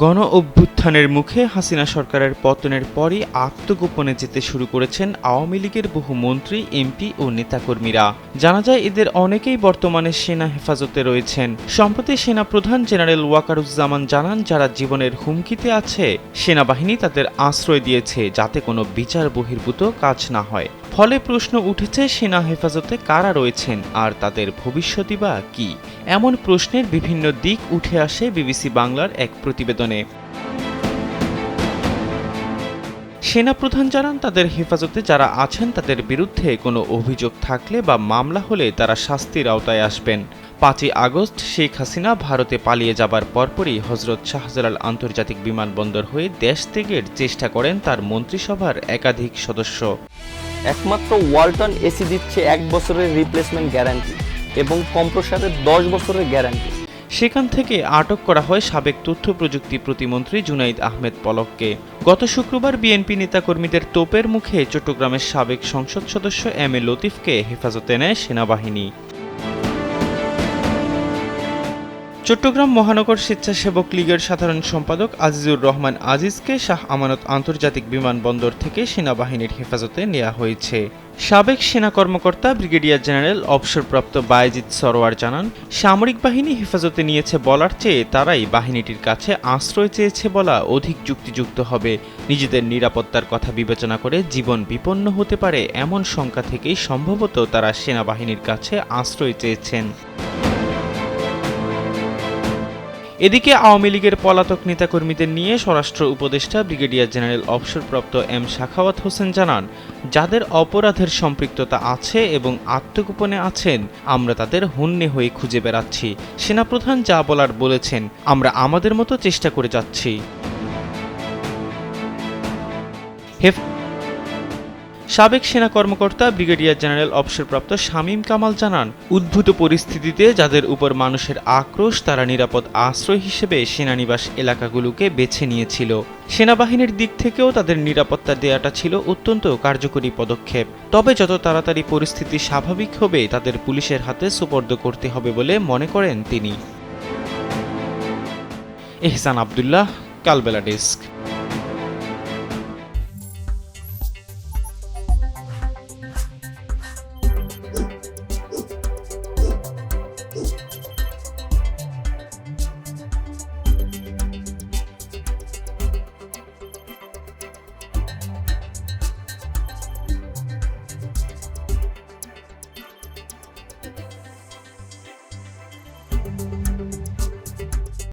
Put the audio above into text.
গণ অভ্যুত্থানের মুখে হাসিনা সরকারের পতনের পরই আত্মগোপনে যেতে শুরু করেছেন আওয়ামী লীগের বহু মন্ত্রী, এমপি ও নেতাকর্মীরা। জানা যায় এদের অনেকেই বর্তমানে সেনা হেফাজতে রয়েছেন। সম্প্রতি সেনা প্রধান জেনারেল ওয়াকারুজ্জামান জানান, যারা জীবনের হুমকিতে আছে, সেনাবাহিনী তাদের আশ্রয় দিয়েছে যাতে কোনো বিচার বহির্ভূত কাজ না হয়। ফলে প্রশ্ন উঠেছে, সেনা হেফাজতে কারা রয়েছেন? আর তাদের ভবিষ্যৎই বা কি? এমন প্রশ্নের বিভিন্ন দিক উঠে আসে বিবিসি বাংলার এক প্রতিবেদনে। সেনাপ্রধান জানান, তাদের হেফাজতে যারা আছেন, তাদের বিরুদ্ধে কোনো অভিযোগ থাকলে বা মামলা হলে তারা শাস্তির আওতায় আসবেন। পাঁচই আগস্ট, শেখ হাসিনা ভারতে পালিয়ে যাবার পরপরই হজরত শাহজালাল আন্তর্জাতিক বিমানবন্দর হয়ে দেশ ত্যাগের চেষ্টা করেন তার মন্ত্রিসভার একাধিক সদস্য। একমাত্র ওয়ালটন এসি দিচ্ছে এক বছরের রিপ্লেসমেন্ট গ্যারান্টি এবং কম্প্রসারের দশ বছরের গ্যারান্টি সেখান থেকে আটক করা হয় সাবেক তথ্য প্রযুক্তি প্রতিমন্ত্রী জুনাইদ আহমেদ পলককে। গত শুক্রবার বিএনপি নেতাকর্মীদের তোপের মুখে চট্টগ্রামের সাবেক সংসদ সদস্য এম এ লতিফকে হেফাজতে নেয় সেনাবাহিনী। চট্টগ্রাম মহানগর স্বেচ্ছাসেবক লীগের সাধারণ সম্পাদক আজিজুর রহমান আজিজকে শাহ আমানত আন্তর্জাতিক বিমানবন্দর থেকে সেনাবাহিনীর হেফাজতে নেওয়া হয়েছে। সাবেক সেনা কর্মকর্তা ব্রিগেডিয়ার জেনারেল অবসরপ্রাপ্ত বায়েজিৎ সরোয়ার জানান, সামরিক বাহিনী হেফাজতে নিয়েছে বলার চেয়ে তারাই বাহিনীটির কাছে আশ্রয় চেয়েছে বলা অধিক যুক্তিযুক্ত হবে। নিজেদের নিরাপত্তার কথা বিবেচনা করে জীবন বিপন্ন হতে পারে এমন শঙ্কা থেকেই সম্ভবত তারা সেনাবাহিনীর কাছে আশ্রয় চেয়েছেন। এদিকে আওয়ামী লীগের পলাতক নেতাকর্মীদের নিয়ে স্বরাষ্ট্র উপদেষ্টা ব্রিগেডিয়ার জেনারেল অবসরপ্রাপ্ত এম শাখাওয়াত হোসেন জানান, যাদের অপরাধের সম্পৃক্ততা আছে এবং আত্মগোপনে আছেন, আমরা তাদের হন্যে হয়ে খুঁজে বেড়াচ্ছি। সেনাপ্রধান যা বলার বলেছেন, আমরা আমাদের মতো চেষ্টা করে যাচ্ছি। সাবেক সেনা কর্মকর্তা ব্রিগেডিয়ার জেনারেল অবসরপ্রাপ্ত শামীম কামাল জানান, উদ্ভূত পরিস্থিতিতে যাদের উপর মানুষের আক্রোশ, তারা নিরাপদ আশ্রয় হিসেবে সেনানিবাস এলাকাগুলোকে বেছে নিয়েছিল। সেনাবাহিনীর দিক থেকেও তাদের নিরাপত্তা দেয়াটা ছিল অত্যন্ত কার্যকরী পদক্ষেপ। তবে যত তাড়াতাড়ি পরিস্থিতি স্বাভাবিক হবে, তাদের পুলিশের হাতে সুপর্দ করতে হবে বলে মনে করেন তিনি। এহসান আবদুল্লাহ, কালবেলা ডেস্ক। you